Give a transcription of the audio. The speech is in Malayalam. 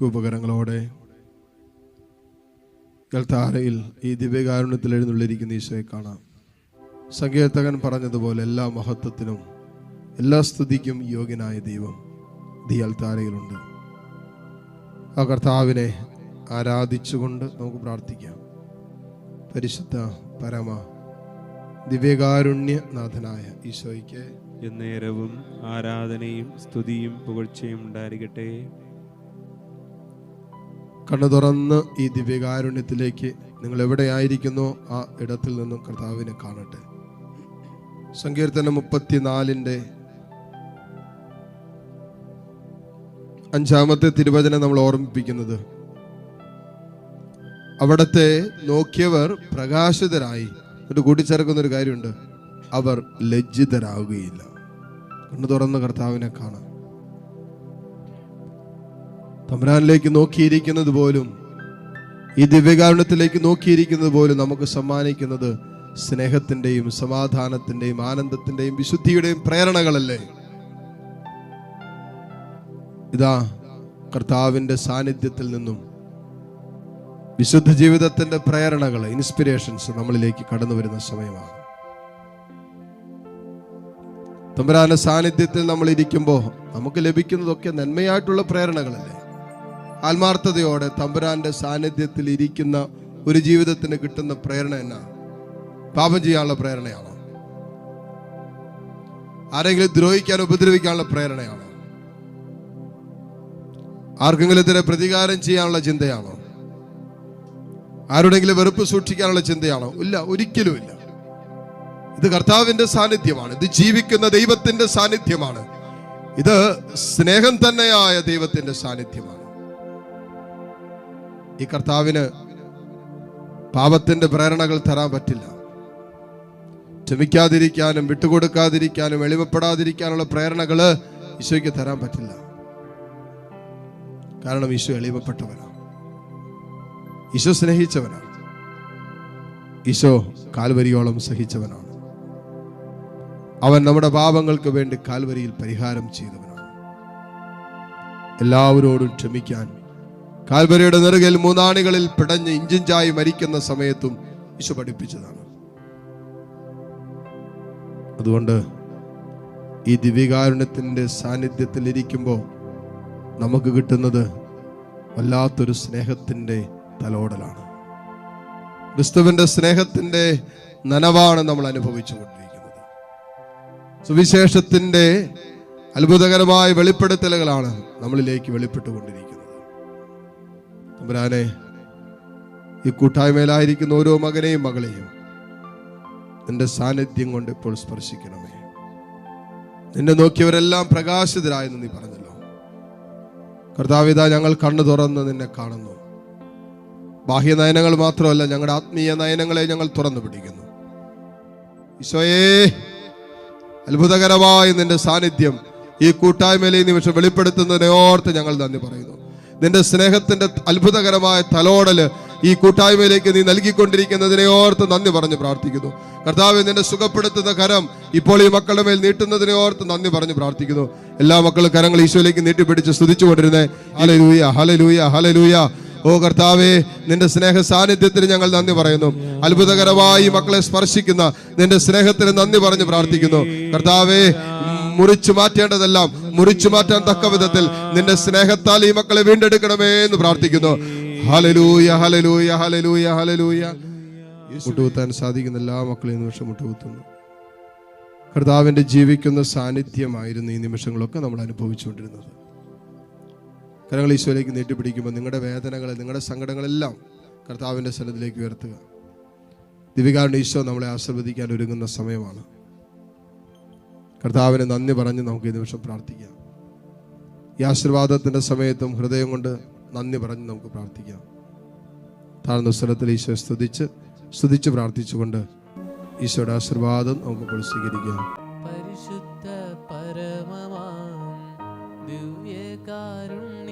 ഉപകരണങ്ങളോടെ. കൽത്താരയിൽ ഈ ദിവ്യകാരുണ്യത്തിൽ എഴുന്നള്ളിരിക്കുന്ന ഈശോയെ കാണാം. സങ്കീർത്തകൻ പറഞ്ഞതുപോലെ എല്ലാ മഹത്വത്തിനും എല്ലാ സ്തുതിക്കും യോഗ്യനായ ദൈവം ദി അൽത്താരയിലുണ്ട് ആ കർത്താവിനെ ആരാധിച്ചുകൊണ്ട് നമുക്ക് പ്രാർത്ഥിക്കാം. പരിശുദ്ധ പരമ ദിവ്യകാരുണ്യനാഥനായ ഈശോയ്ക്ക് എന്നേരവും ആരാധനയും സ്തുതിയും പുകഴ്ചയും ഉണ്ടായിരിക്കട്ടെ. കണ്ണു തുറന്ന് ഈ ദിവ്യകാരുണ്യത്തിലേക്ക് നിങ്ങൾ എവിടെയായിരിക്കുന്നോ ആ ഇടത്തിൽ നിന്നും കർത്താവിനെ കാണട്ടെ. സങ്കീർത്തനം മുപ്പത്തിനാലിന്റെ അഞ്ചാമത്തെ തിരുവചനം നമ്മൾ ഓർമ്മിപ്പിക്കുന്നത്. അവിടത്തെ നോക്കിയവർ പ്രകാശിതരായി. എന്നിട്ട് കൂട്ടിച്ചേർക്കുന്ന ഒരു കാര്യമുണ്ട്. അവർ ലജ്ജിതരാകുകയില്ല. കണ്ണു തുറന്ന് കർത്താവിനെ കാണാം. തമ്പുരാനിലേക്ക് നോക്കിയിരിക്കുന്നത് പോലും ഈ ദിവ്യകാരുണ്യത്തിലേക്ക് നോക്കിയിരിക്കുന്നത് പോലും നമുക്ക് സമ്മാനിക്കുന്നത് സ്നേഹത്തിന്റെയും സമാധാനത്തിന്റെയും ആനന്ദത്തിന്റെയും വിശുദ്ധിയുടെയും പ്രേരണകളല്ലേ? ഇതാ കർത്താവിന്റെ സാന്നിധ്യത്തിൽ നിന്നും വിശുദ്ധ ജീവിതത്തിന്റെ പ്രേരണകൾ ഇൻസ്പിരേഷൻസ് നമ്മളിലേക്ക് കടന്നു വരുന്ന സമയമാണ്. തമ്പുരാന്റെ സാന്നിധ്യത്തിൽ നമ്മൾ ഇരിക്കുമ്പോൾ നമുക്ക് ലഭിക്കുന്നതൊക്കെ നന്മയായിട്ടുള്ള പ്രേരണകളല്ലേ? ആത്മാർത്ഥതയോടെ തമ്പുരാന്റെ സാന്നിധ്യത്തിൽ ഇരിക്കുന്ന ഒരു ജീവിതത്തിന് കിട്ടുന്ന പ്രേരണ എന്നാ? പാപം ചെയ്യാനുള്ള പ്രേരണയാണോ? ആരെങ്കിലും ദ്രോഹിക്കാൻ ഉപദ്രവിക്കാനുള്ള പ്രേരണയാണോ? ആർക്കെങ്കിലും എതിരെ പ്രതികാരം ചെയ്യാനുള്ള ചിന്തയാണോ? ആരുടെങ്കിലും വെറുപ്പ് സൂക്ഷിക്കാനുള്ള ചിന്തയാണോ? ഇല്ല ഒരിക്കലും ഇല്ല. ഇത് കർത്താവിന്റെ സാന്നിധ്യമാണ്. ഇത് ജീവിക്കുന്ന ദൈവത്തിന്റെ സാന്നിധ്യമാണ്. ഇത് സ്നേഹം തന്നെയായ ദൈവത്തിന്റെ സാന്നിധ്യമാണ്. ഈ കർത്താവിന് പാപത്തിന്റെ പ്രേരണകൾ തരാൻ പറ്റില്ല. ക്ഷമിക്കാതിരിക്കാനും വിട്ടുകൊടുക്കാതിരിക്കാനും എളിമപ്പെടാതിരിക്കാനുള്ള പ്രേരണകൾ ഈശോയ്ക്ക് തരാൻ പറ്റില്ല. കാരണം ഈശോ എളിമപ്പെട്ടവനാണ്. ഈശോ സ്നേഹിച്ചവനാണ്. ഈശോ കാൽവരിയോളം സഹിച്ചവനാണ്. അവൻ നമ്മുടെ പാപങ്ങൾക്ക് വേണ്ടി കാൽവരിയിൽ പരിഹാരം ചെയ്തവനാണ്. എല്ലാവരോടും ക്ഷമിക്കാൻ കാൽവരിയുടെ നെറുകയിൽ മൂന്നാണികളിൽ പിടഞ്ഞ് ഇഞ്ചിഞ്ചായി മരിക്കുന്ന സമയത്തും ഈശോ പഠിപ്പിച്ചതാണ്. അതുകൊണ്ട് ഈ ദിവ്യകാരുണ്യത്തിന്റെ സാന്നിധ്യത്തിൽ ഇരിക്കുമ്പോൾ നമുക്ക് കിട്ടുന്നത് വല്ലാത്തൊരു സ്നേഹത്തിന്റെ തലോടലാണ്. ക്രിസ്തുവിന്റെ സ്നേഹത്തിന്റെ നനവാണ് നമ്മൾ അനുഭവിച്ചു കൊണ്ടിരിക്കുന്നത്. സുവിശേഷത്തിന്റെ അത്ഭുതകരമായ വെളിപ്പെടുത്തലുകളാണ് നമ്മളിലേക്ക് വെളിപ്പെട്ടുകൊണ്ടിരിക്കുന്നത്. തമ്പുരാനെ ഈ കൂട്ടായ്മയിലായിരിക്കുന്ന ഓരോ മകനെയും മകളെയും നിന്റെ സാന്നിധ്യം കൊണ്ട് ഇപ്പോൾ സ്പർശിക്കണമേ. നിന്നെ നോക്കിയവരെല്ലാം പ്രകാശിതരായെന്ന് നീ പറഞ്ഞല്ലോ. കർത്താവിത ഞങ്ങൾ കണ്ണു തുറന്ന് നിന്നെ കാണുന്നു. ബാഹ്യ നയനങ്ങൾ മാത്രമല്ല ഞങ്ങളുടെ ആത്മീയ നയനങ്ങളെ ഞങ്ങൾ തുറന്നു പിടിക്കുന്നു. ഈശോയേ അത്ഭുതകരമായ നിന്റെ സാന്നിധ്യം ഈ കൂട്ടായ്മയിലെ നിമിഷം വെളിപ്പെടുത്തുന്നതിനെ ഓർത്ത് ഞങ്ങൾ നന്ദി പറയുന്നു. നിന്റെ സ്നേഹത്തിന്റെ അത്ഭുതകരമായ തലോടൽ ഈ കൂട്ടായ്മയിലേക്ക് നീ നൽകിക്കൊണ്ടിരിക്കുന്നതിനെ ഓർത്ത് നന്ദി പറഞ്ഞു പ്രാർത്ഥിക്കുന്നു. കർത്താവ് നിന്നെ സുഖപ്പെടുത്തുന്ന കരം ഇപ്പോൾ ഈ മക്കളുടെ മേൽ നീട്ടുന്നതിനെ ഓർത്ത് നന്ദി പറഞ്ഞു പ്രാർത്ഥിക്കുന്നു. എല്ലാ മക്കളും കരങ്ങൾ ഈശോയിലേക്ക് നീട്ടിപ്പിടിച്ച് സ്തുതിച്ചുകൊണ്ടിരുന്നേ. ഹലലൂയ ഹലലൂയ ഹലലൂയ ഓ കർത്താവേ നിന്റെ സ്നേഹ സാന്നിധ്യത്തിന് ഞങ്ങൾ നന്ദി പറയുന്നു. അത്ഭുതകരമായി മക്കളെ സ്പർശിക്കുന്ന നിന്റെ സ്നേഹത്തിന് നന്ദി പറഞ്ഞു പ്രാർത്ഥിക്കുന്നു. കർത്താവേ മുറിച്ചു മാറ്റേണ്ടതെല്ലാം മുറിച്ചു മാറ്റാൻ തക്ക വിധത്തിൽ നിന്റെ സ്നേഹത്താൽ ഈ മക്കളെ വീണ്ടെടുക്കണമേ എന്ന് പ്രാർത്ഥിക്കുന്നു. ഹലലൂയ ഹലലൂയ ഹലലൂയ ഹലലൂയ മുട്ടുകുത്താൻ സാധിക്കുന്ന എല്ലാ മക്കളെയും നിമിഷം മുട്ടുകുത്തുന്നു. കർത്താവിന്റെ ജീവിക്കുന്ന സാന്നിധ്യമായിരുന്നു ഈ നിമിഷങ്ങളൊക്കെ നമ്മൾ അനുഭവിച്ചുകൊണ്ടിരുന്നത്. കരങ്ങൾ ഈശോയിലേക്ക് നീട്ടിപ്പിടിക്കുമ്പോൾ നിങ്ങളുടെ വേദനകളെ നിങ്ങളുടെ സങ്കടങ്ങളെല്ലാം കർത്താവിന്റെ സ്ഥലത്തിലേക്ക് ഉയർത്തുക. ദിവികാരുടെ ഈശോ നമ്മളെ ആശീർവദിക്കാൻ ഒരുങ്ങുന്ന സമയമാണ്. കർത്താവിന് നന്ദി പറഞ്ഞ് നമുക്ക് ഈ നിമിഷം പ്രാർത്ഥിക്കാം. ഈ ആശീർവാദത്തിന്റെ സമയത്തും ഹൃദയം കൊണ്ട് നന്ദി പറഞ്ഞ് നമുക്ക് പ്രാർത്ഥിക്കാം. താഴ്ന്ന സ്ഥലത്തിൽ ഈശോ സ്തുതിച്ച് സ്തുതിച്ച് പ്രാർത്ഥിച്ചുകൊണ്ട് ഈശോയുടെ ആശീർവാദം നമുക്ക് സ്വീകരിക്കാം. പരിശുദ്ധ പരമമാം ദിവ്യകാരുണ്യമേ